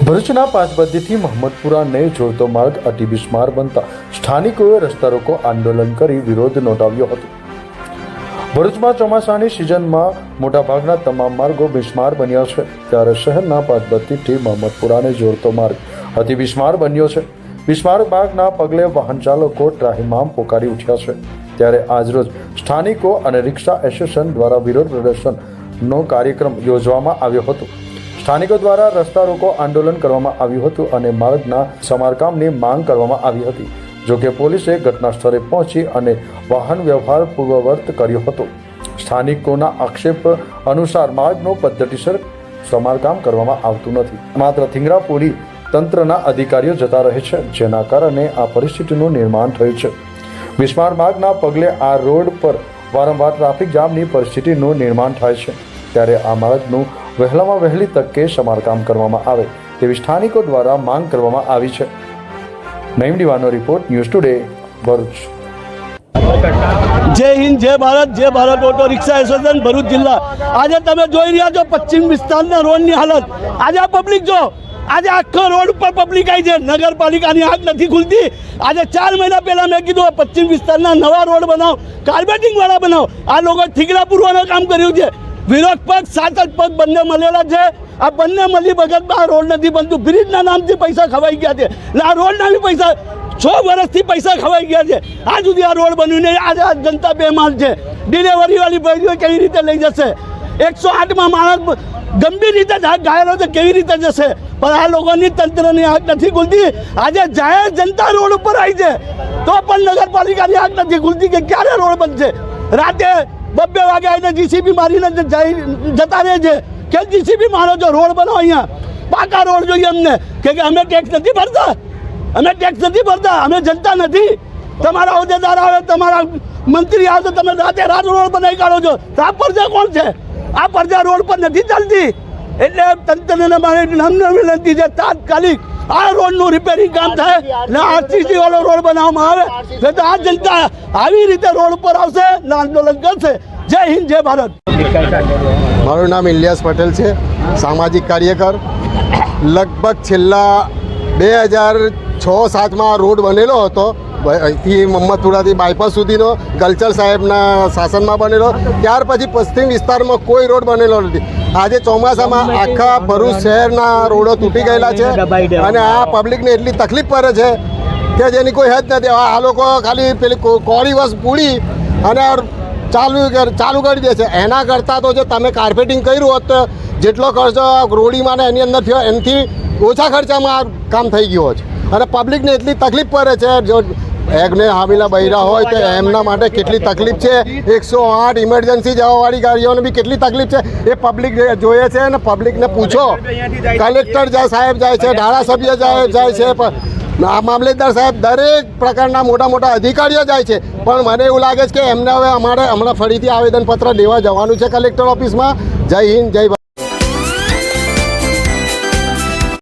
ભરૂચના પાંચબદ્દીથી મહમ્મદપુરાને જોડતો માર્ગ અતિ બિસ્માર બનતા સ્થાનિકોએ રસ્તા રોકો આંદોલન કરી વિરોધ નોંધાવ્યો હતો. ભરૂચમાં ચોમાસાની સિઝનમાં મોટાભાગના તમામ માર્ગો બિસ્માર બન્યા છે. ત્યારે શહેરના પાંચબત્તીથી મહમ્મદપુરાને જોડતો માર્ગ અતિ બિસ્માર બન્યો છે. બિસ્માર માર્ગના પગલે વાહન ચાલકો ત્રાહિમામ પોકારી ઉઠ્યા છે. ત્યારે આજરોજ સ્થાનિકો અને રિક્ષા એસોસિએશન દ્વારા વિરોધ પ્રદર્શનનો કાર્યક્રમ યોજવામાં આવ્યો હતો. સ્થાનિકો દ્વારા રસ્તા રોકો આંદોલન કરવામાં આવ્યું હતું અને માર્ગના સમારકામની માંગ કરવામાં આવી હતી જોકે પોલીસે ઘટના સ્થળે પહોંચી અને વાહન વ્યવહાર પૂર્વવર્ત કર્યો હતો. સ્થાનિકોના આક્ષેપ અનુસાર માર્ગનું પદ્ધતિસર સમારકામ કરવામાં આવતું નથી. માત્ર થીંગરાપુરી તંત્રના અધિકારીઓ જતા રહે છે, જેના કારણે આ પરિસ્થિતિનું નિર્માણ થયું છે. વિસ્માર માર્ગના પગલે આ રોડ પર વારંવાર ટ્રાફિક જામની પરિસ્થિતિનું નિર્માણ થાય છે, ત્યારે આ માર્ગનું વહેલામાં વહેલી તકે સમારકામ કરવામાં આવે તેવી સ્થાનિકો દ્વારા માંગ કરવામાં આવી છે. નઈમ દીવાનો રિપોર્ટ ન્યૂઝ ટુડે, ભરૂચ. જય હિન્દ, જય ભારત જય Bharat auto rickshaw association Bharuch જિલ્લા. આજે તમે જોઈ રહ્યા છો પશ્ચિમ વિસ્તારના રોડની હાલત. આજે પબ્લિક જો, આજે આખો રોડ ઉપર પબ્લિક આવી છે. નગરપાલિકાની આંખ નથી ખુલતી. આજે ચાર મહિના પહેલા મેં કીધું પશ્ચિમ વિસ્તારના નવા રોડ બનાવ કાર્બેટિંગ વાળા બનાવ. આ લોકો ઠીકરા પૂરવાનું કામ કર્યું છે. વિરોધ પક્ષ જ પગ બંને મળેલા છે. આ બંને મળી વગરમાં રોડ નથી બનતું. બ્રિજના નામથી પૈસા ખવાઈ ગયા છે. એટલે આ રોડના બી પૈસા છ વર્ષથી પૈસા ખવાઈ ગયા છે. આ સુધી આ રોડ બન્યું નહીં. આજે આ જનતા બેમાન છે. ડિલેવરીવાળી ભાઈઓ કેવી રીતે લઈ જશે? એકસો આઠમાં માણસ ગંભીર રીતે ઘાયલો તો કેવી રીતે જશે? પણ આ લોકોની તંત્રની આંખ નથી ખુલતી. આજે જાહેર જનતા રોડ ઉપર આવી છે. તો પણ નગરપાલિકાની આંખ નથી ખુલતી કે ક્યારે રોડ બનશે? રાતે બબ્બે વાગે આવીને જીસીબી મારીને જતા રહે છે. કે જીસીબી મારો છો રોડ બનાવો અહીંયા. પાકા રોડ જોઈએ અમને. કે અમે ટેક્સ નથી ભરતા? અમે ટેક્સ નથી ભરતા. અમે જનતા નથી. તમારા હોદ્દેદાર આવે, તમારા મંત્રી આવે તમે રાતે રાત રોડ બનાવી કાઢો છો. આ પરજા કોણ છે? આ પરજા રોડ પર નથી ચાલતી. એટલે તંત્રને મારી નમ્ર વિનંતી છે, તાત્કાલિક આ રોડનું રિપેરિંગ કામ થાય. ને આરસીસી વાળો રોડ બનાવવામાં આવે. નહીં તો આ જનતા આવી રીતે રોડ ઉપર આવશે ને આંદોલન કરશે. જય હિન્દ જય ભારત. મારું નામ ઇલિયાસ પટેલ છે સામાજિક કાર્યકર. લગભગ છેલ્લા બે હજાર છ સાતમાં રોડ બનેલો હતો. અહીંથી મમ્મદપુરાથી બાયપાસ સુધીનો ગલચર સાહેબના શાસનમાં બનેલો. ત્યાર પછી પશ્ચિમ વિસ્તારમાં કોઈ રોડ બનેલો નથી. આજે ચોમાસામાં આખા ભરૂચ શહેરના રોડો તૂટી ગયેલા છે અને આ પબ્લિકને એટલી તકલીફ પડે છે કે જેની કોઈ હદ નથી. આ લોકો ખાલી પેલી કોળી વસ પૂરી અને ચાલુ ચાલુ કરી દે છે. એના કરતાં તો જો તમે કાર્પેટિંગ કર્યું હોત તો જેટલો ખર્ચો રોડીમાં ને એની અંદર થયો, એનાથી ઓછા ખર્ચામાં કામ થઈ ગયો છે અને પબ્લિકને એટલી તકલીફ પડે છે જો એમને હામીલા બૈરા હોય તો એમના માટે કેટલી તકલીફ છે? એકસો આઠ ઇમરજન્સી જવાવાળી ગાડીઓને બી કેટલી તકલીફ છે? એ પબ્લિક જોઈએ છે અને પબ્લિકને પૂછો. કલેક્ટર જાય, સાહેબ જાય છે, ધારાસભ્ય સાહેબ જાય છે આ સાહેબ દરેક પ્રકારના મોટા મોટા અધિકારીઓ જાય છે. પણ મને એવું લાગે છે કે એમને હવે અમારે હમણાં ફરીથી આવેદનપત્ર દેવા જવાનું છે કલેક્ટર ઓફિસમાં જય હિન્દ, જય